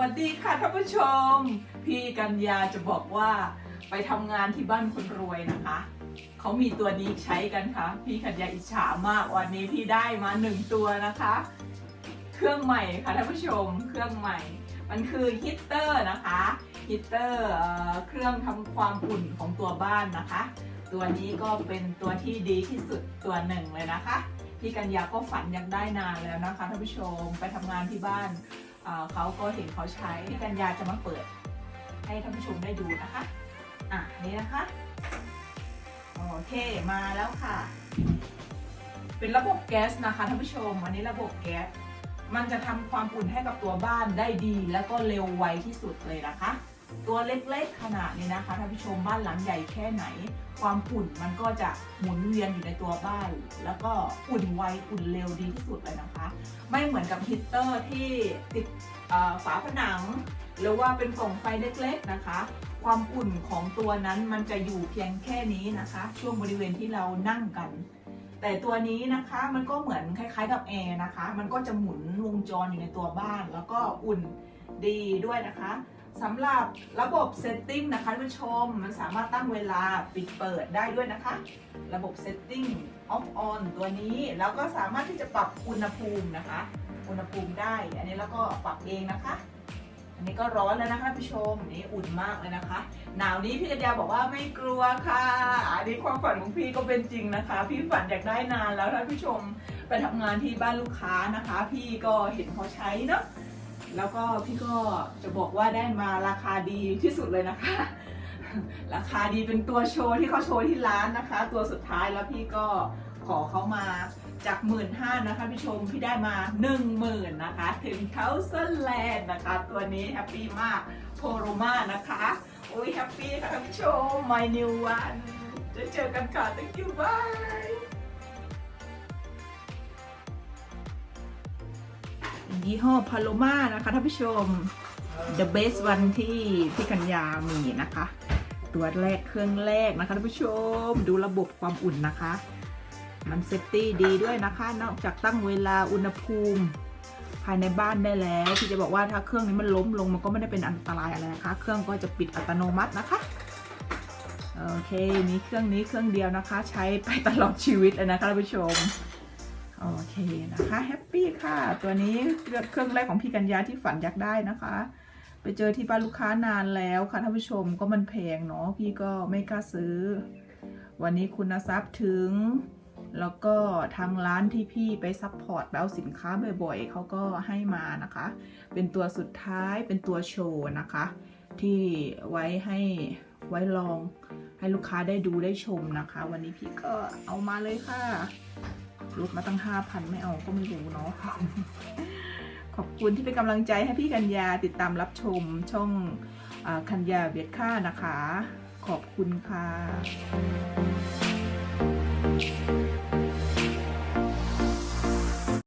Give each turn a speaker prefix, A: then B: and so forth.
A: วัสดีค่ะท่านผู้ชม พี่กัญญาจะบอกว่าไปทำงานที่บ้านคนรวยนะคะ เขามีตัวนี้ใช้กันค่ะ พี่กัญญาอิจฉามากวันนี้พี่ได้มาหนึ่งตัวนะคะ เครื่องใหม่ค่ะท่านผู้ชม เครื่องใหม่ มันคือฮีตเตอร์นะคะฮีตเตอร์เครื่องทำความอุ่นของตัวบ้านนะคะ ตัวนี้ก็เป็นตัวที่ดีที่สุดตัวหนึ่งเลยนะคะ พี่กัญญาก็ฝันอยากได้นานแล้วนะคะท่านผู้ชมไปทำงานที่บ้าน เขาก็เห็นเขาใช้พี่กัญญาจะมาเปิด ให้ท่านผู้ชมได้ดูนะคะ อะนี่นะคะ โอเคมาแล้วค่ะ เป็นระบบแก๊สนะคะท่านผู้ชมอันนี้ระบบแก๊สมันจะทำความอุ่นให้กับตัวบ้านได้ดี แล้วก็เร็วไวที่สุดเลยนะคะ ตัวเล็กๆขนาดนี้นะคะท่านผู้ชมบ้านหลังใหญ่แค่ไหน ความอุ่นมันก็จะหมุนเวียนอยู่ในตัวบ้าน แล้วก็อุ่นไวอุ่นเร็วดีที่สุดเลยนะคะ ไม่เหมือนกับฮีตเตอร์ที่ติดฝาผนัง หรือว่าเป็นกล่องไฟเล็กๆนะคะ ความอุ่นของตัวนั้นมันจะอยู่เพียงแค่นี้นะคะ ช่วงบริเวณที่เรานั่งกันแต่ตัวนี้นะคะมันก็เหมือนคล้ายๆกับแอร์นะคะ มันก็จะหมุนวงจรอยู่ในตัวบ้าน แล้วก็อุ่นดีด้วยนะคะ สำหรับระบบเซตติ้งนะคะท่านผู้ชม มันสามารถตั้งเวลาปิดเปิดได้ด้วยนะคะ ระบบเซตติ้งออฟออนตัวนี้ แล้วก็สามารถที่จะปรับอุณหภูมินะคะ อุณหภูมิได้ อันนี้แล้วก็ปรับเองนะคะ อันนี้ก็ร้อนแล้วนะคะท่านผู้ชมนี่อุ่นมากเลยนะคะ หนาวนี้พี่กัญญาบอกว่าไม่กลัวค่ะ อันนี้ความฝันของพี่ก็เป็นจริงนะคะ พี่ฝันอยากได้นานแล้วท่านผู้ชมไปทำงานที่บ้านลูกค้านะคะ พี่ก็เห็นเขาใช้เนาะ แล้วก็พี่ก็จะบอกว่าได้มาราคาดีที่สุดเลยนะคะ ราคาดีเป็นตัวโชว์ที่เขาโชว์ที่ร้านนะคะ ตัวสุดท้ายแล้วพี่ก็ขอเขามาจากหมื่นห้านะคะพี่ชมพี่ได้มาหนึ่งหมื่นนะคะ ถึงเทาเซนแลนด์นะคะ ตัวนี้แฮปปี้มากโพโรมานะคะโอ้ยแฮปปี้ค่ะท่ชม my new one จะเจอกันค่ะ thank you bye ยี่ห้อพาโลมานะคะท่านผู้ชม the best one ที่พี่กัญญามีนะคะ ตัวแรกเครื่องแรกนะคะท่านผู้ชมดูระบบความอุ่นนะคะ มันเซฟตี้ดีด้วยนะคะ นอกจากตั้งเวลาอุณหภูมิ ภายในบ้านได้แล้วที่จะบอกว่าถ้าเครื่องนี้มันล้มลงมันก็ไม่ได้เป็นอันตรายอะไรนะคะ เครื่องก็จะปิดอัตโนมัตินะคะโอเคมีเครื่องนี้เครื่องเดียวนะคะ ใช้ไปตลอดชีวิตเลยนะคะท่านผู้ชม โอเคนะคะแฮปปี้ค่ะ ตัวนี้เครื่องแรกของพี่กัญญาที่ฝันอยากได้นะคะ ไปเจอที่บ้านลูกค้านานแล้วค่ะท่านผู้ชมก็มันแพงเนาะพี่ก็ไม่กล้าซื้อ วันนี้คุณทรัพย์ถึง แล้วก็ทางร้านที่พี่ไปซัพพอร์ตไปเอาสินค้าบ่อยๆเขาก็ให้มานะคะ เป็นตัวสุดท้ายเป็นตัวโชว์นะคะ ที่ไว้ให้ไว้ลองให้ลูกค้าได้ดูได้ชมนะคะ วันนี้พี่ก็เอามาเลยค่ะ ลดมาตั้งห้าพันไม่เอาก็ไม่รู้เนาะขอบคุณที่เป็นกำลังใจให้พี่กัญญาติดตามรับชมช่องอากัญญาเบียดค่านะคะ ขอบคุณค่ะ